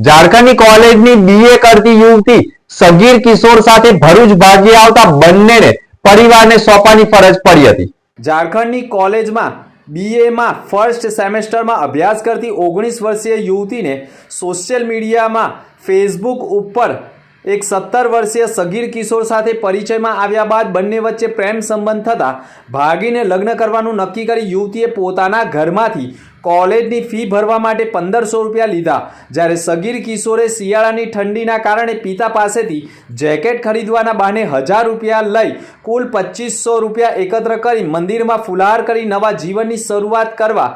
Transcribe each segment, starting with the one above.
ઝારખંડની કોલેજની બીએ કરતી યુવતી સગીર કિશોર સાથે ભરૂચ ભાગી આવતા બંનેને પરિવારને સોંપવાની ફરજ પડી હતી. ઝારખંડની કોલેજમાં બીએમાં ફર્સ્ટ સેમેસ્ટરમાં અભ્યાસ કરતી ઓગણીસ વર્ષીય યુવતીને સોશિયલ મીડિયામાં ફેસબુક ઉપર એક સત્તર વર્ષીય સગીર કિશોર સાથે પરિચયમાં આવ્યા બાદ બંને વચ્ચે પ્રેમ સંબંધ થતાં ભાગીને લગ્ન કરવાનું નક્કી કરી યુવતીએ પોતાના ઘરમાંથી કોલેજની ફી ભરવા માટે પંદરસો રૂપિયા લીધા. જ્યારે સગીર કિશોરે શિયાળાની ઠંડીના કારણે પિતા પાસેથી જેકેટ ખરીદવાના બહાને હજાર રૂપિયા લઈ કુલ પચીસો રૂપિયા એકત્ર કરી મંદિરમાં ફુલહાર કરી નવા જીવનની શરૂઆત કરવા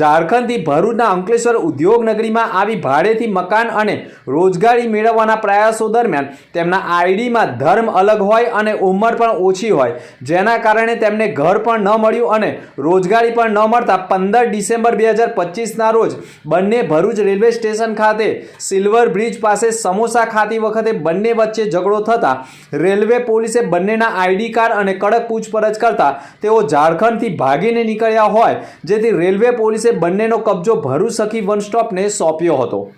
ઝારખંડથી ભરૂચના અંકલેશ્વર ઉદ્યોગનગરીમાં આવી ભાડેથી મકાન અને રોજગારી મેળવવાના પ્રયાસો દરમિયાન તેમના આઈડીમાં ધર્મ અલગ હોય અને ઉંમર પણ ઓછી હોય, જેના કારણે તેમને ઘર પણ ન મળ્યું અને રોજગારી પણ ન મળતા પંદર ડિસેમ્બર બે હજાર પચીસના રોજ બંને ભરૂચ રેલવે સ્ટેશન ખાતે સિલ્વર બ્રિજ પાસે સમોસા ખાતી વખતે બંને વચ્ચે ઝઘડો થતાં રેલવે પોલીસે બંનેના આઈડી કાર્ડ અને કડક પૂછપરછ કરતા તેઓ ઝારખંડથી ભાગીને નીકળ્યા હોય, જેથી રેલવે પોલીસે બંનેનો કબજો ભરૂચ વન સ્ટોપને સોંપ્યો હતો.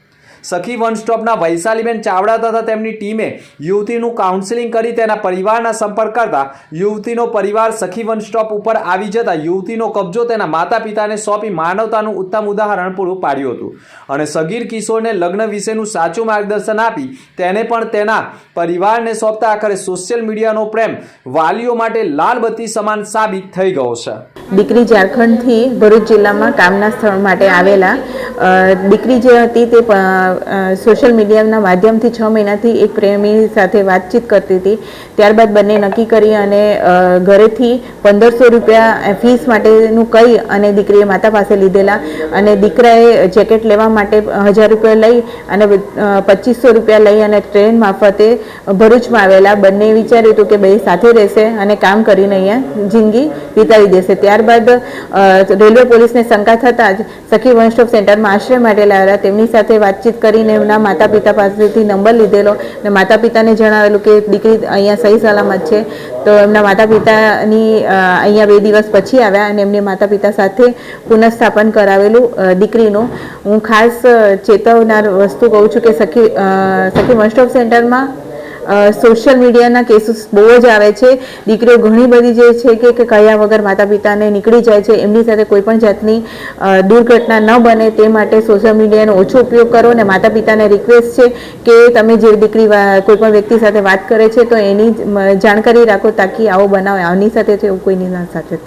સખી વન સ્ટોપના વૈશાલીબેન ચાવડા તથા તેમની ટીમે યુવતીનું કાઉન્સિલિંગ કરી તેના પરિવારના સંપર્ક કરતા યુવતીનો પરિવાર સખી વન સ્ટોપ ઉપર આવી જતા યુવતીનો કબજો તેના માતા પિતાને સોંપી માનવતાનું ઉત્તમ ઉદાહરણ પૂરું પાડ્યું હતું. અને સગીર કિશોરને લગ્ન વિશેનું સાચું માર્ગદર્શન આપી તેને પણ તેના પરિવારને સોંપતા આખરે સોશિયલ મીડિયાનો પ્રેમ વાલીઓ માટે લાલબત્તી સમાન સાબિત થઈ ગયો છે. દીકરી ઝારખંડથી ભરૂચ જિલ્લામાં કામના સ્થળ માટે આવેલા દીકરી જે હતી તે સોશિયલ મીડિયાના માધ્યમથી છ મહિનાથી એક પ્રેમી સાથે વાતચીત કરતી હતી. ત્યારબાદ બંને નક્કી કરી અને ઘરેથી પંદરસો રૂપિયા ફીસ માટેનું કહી અને દીકરીએ માતા પાસે લીધેલા. અને દીકરાએ જેકેટ લેવા માટે હજાર રૂપિયા લઈ અને પચીસો રૂપિયા લઈ અને ટ્રેન મારફતે ભરૂચમાં આવેલા. બંને વિચાર્યું હતું કે બે સાથે રહેશે અને કામ કરીને અહીંયા જિંદગી વિતાવી દેશે. ત્યારબાદ રેલવે પોલીસને શંકા થતાં જ સખી વન સ્ટોપ સેન્ટરમાં આશ્રય માટે લાવેલા. તેમની સાથે વાતચીત કરીને એમના માતા પિતા પાસેથી નંબર લીધેલો અને માતા પિતાને જણાવેલું કે દીકરી અહીંયા સહી સલામત છે. તો એમના માતા પિતાની અહીંયા બે દિવસ પછી આવ્યા અને એમની માતા પિતા સાથે પુનઃસ્થાપન કરાવેલું દીકરીનું. હું ખાસ ચેતવનાર વસ્તુ કહું છું કે સખી સખી વન સ્ટોપ સેન્ટરમાં સોશિયલ મીડિયાના કેસીસ બહુ જ આવે છે. દીકરીઓ ઘણી બધી જે છે કે કે કયા વગર માતા પિતાને નીકળી જાય છે. એમની સાથે કોઈ પણ જાતની દુર્ઘટના ન બને તે માટે સોશિયલ મીડિયાનો ઓછો ઉપયોગ કરો અને માતા પિતાને રિક્વેસ્ટ છે કે તમે જે દીકરી કોઈ પણ વ્યક્તિ સાથે વાત કરે છે તો એની જાણકારી રાખો તાકી આવો બનાવ, આની સાથે થયો કોઈની સાથે થાય.